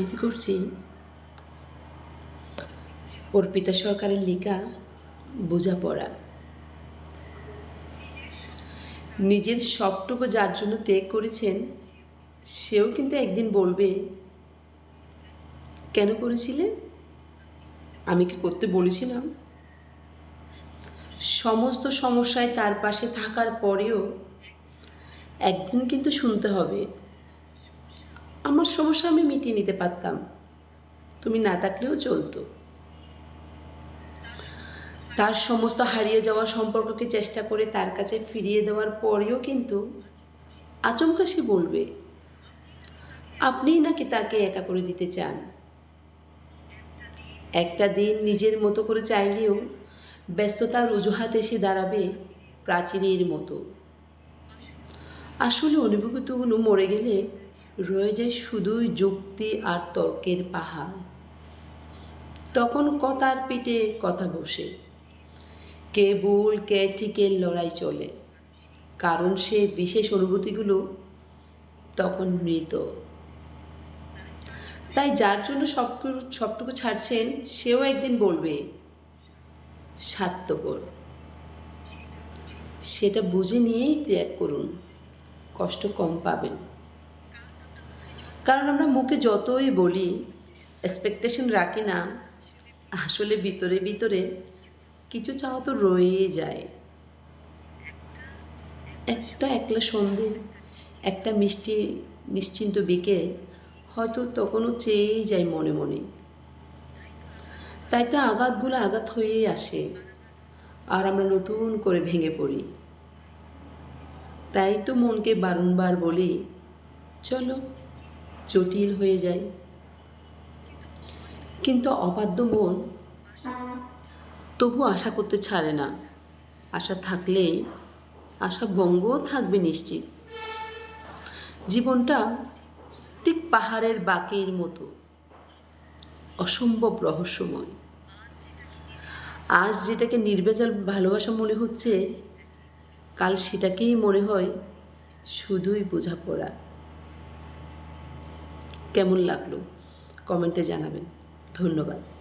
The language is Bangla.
আবৃত্তি করছি। অর্পিতা সরকারের লেখা বোঝাপড়া। নিজের সবটুকু যার জন্য ত্যাগ করেছেন, সেও কিন্তু একদিন বলবে, কেন করেছিলে? আমি কি করতে বলেছিলাম? সমস্ত সমস্যায় তার পাশে থাকার পরেও একদিন কিন্তু শুনতে হবে। আমার সমস্যা আমি মিটিয়ে নিতে পারতাম। তুমি না থাকলেও চলতো। তার সমস্ত হারিয়ে যাওয়া সম্পর্ককে চেষ্টা করে তার কাছে ফিরিয়ে দেওয়ার পরেও কিন্তু আচমকা সে বলবে, আপনিই নাকি তাকে একা করে দিতে চান? একটা দিন নিজের মতো করে চাইলেও ব্যস্ততার অজুহাত এসে দাঁড়াবে প্রাচীরের মতো। আসলে অনুভূতিগুলো মরে গেলে রয়ে যায় শুধুই যুক্তি আর তর্কের পাহাড়। তখন কথার পিঠে কথা বসে। কে ভুল, কে ঠিকের লড়াই চলে। কারণ সে বিশেষ অনুভূতিগুলো তখন মৃত। তাই যার জন্য সব সবটুকু ছাড়ছেন, সেও একদিন বলবে স্বার্থপর সেটা বুঝে নিয়েই ত্যাগ করুন। কষ্ট কম পাবেন। কারণ আমরা মুখে যতই বলি এক্সপেকটেশন রাখি না, আসলে ভিতরে ভিতরে কিছু চাওয়া তো রয়েই যায়। একটা একলা সন্ধে, একটা মিষ্টি নিশ্চিন্ত বিকেল হয়তো তখনও চেয়েই যায় মনে মনে। তাই তো আঘাতগুলো আঘাত হয়েই আসে, আর আমরা নতুন করে ভেঙে পড়ি। তাই তো মনকে বারংবার বলি, চলো জটিল হয়ে যায়। কিন্তু অবাধ্য মন তবু আশা করতে ছাড়ে না। আশা থাকলে আশা ভঙ্গও থাকবে নিশ্চিত। জীবনটা ঠিক পাহাড়ের বাঁকের মতো, অসম্ভব রহস্যময়। আজ যেটাকে নির্বেজাল ভালোবাসা মনে হচ্ছে, কাল সেটাকেই মনে হয় শুধুই বোঝাপড়া। কেমন লাগল? কমেন্টে জানাবেন। ধন্যবাদ।